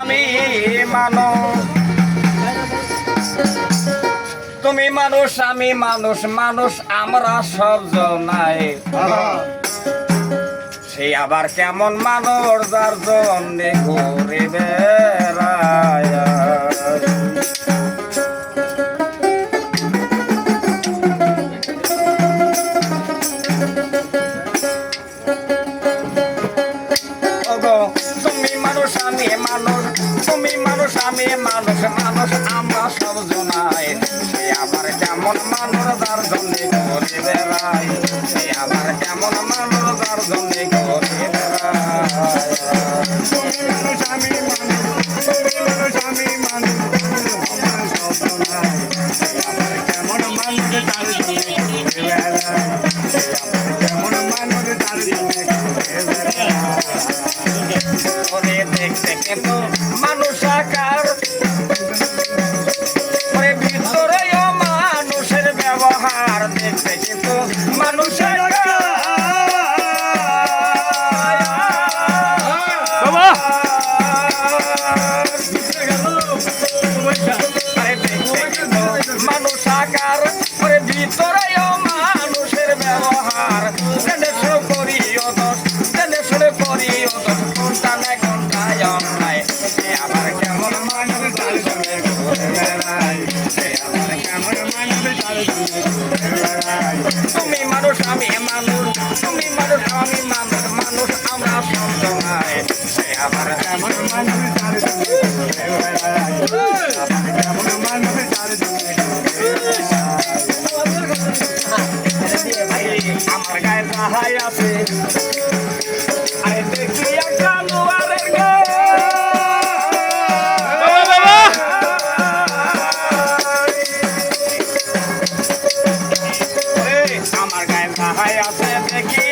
আমি মানুষ। তুমি মানুষ, আমি মানুষ মানুষ আমরা সব জনাই। সে আবার কেমন মানুষ যার জন্য ঘুরে বেড়ায়। তুমি মানুষ, আমি মানুষ। আমি মানুষ মানুষ আমরা সব জনাই। সে আবার কেমন মানুষ, যার জন্য ঘুরে বেড়ায় সে আবার কেমন মানুষ, যার জন্য ঘুরে বেড়ায় ওরে দেখতে কিন্তু মানুষ আকার ওরে ভিতরেও মানুষের ব্যবহার। জেনে শুরু করি অদস জেনে শুরু করি অদস কোনটা নাই কোনটায় অন্যায় সে আবার কেমন মানুষ তার সঙ্গে সে আবার কেমন মানুষ তার সঙ্গে তুমি মানুষ, আমি মানুষ, তুমি মানুষ, আমি মানুষ মানুষ আমরা সব সে আবার কেমন মানুষ আছে আরে দেখি একটা লোয়ারের বাবা, বাবা! আমার গায়ে সাহাই আছে দেখি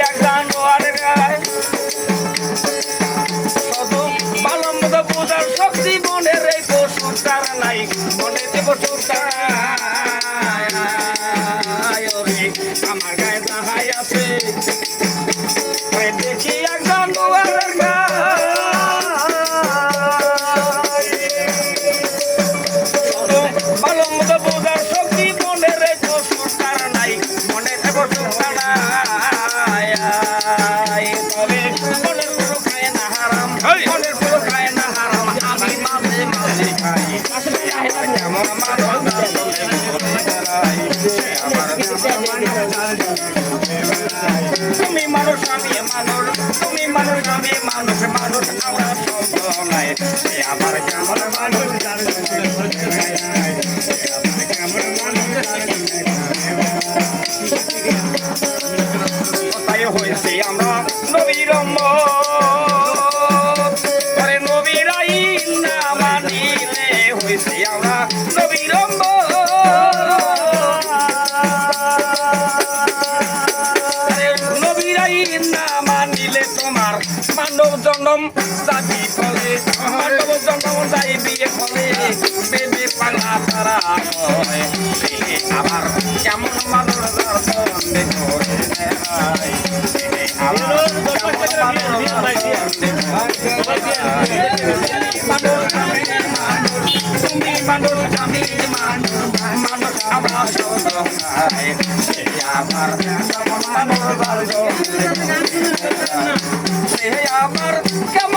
শুধু ভালো মতো বোঝার এই পশুর নাই মনে যে পশুর আমার তবে মনের পুরো খায় না হারাম। মনের পুরো খায় হারাম। আমি মাঝে মাঝে খাই। কেমন মানুষ। তুমি মানুষ আমি মানুষ। তুমি মানুষ আমি মানুষ। মানুষ আমরা মানব জন্ম জাতি ফলে মানব জন্ম যাই বিয়ে ফলে বেবি পালা তারা আবার কেমন মানুষ তুমি মানুষ আমি মানুষ মানুষ আমার আবার কেমন মানুষ यहाँ पर। क्या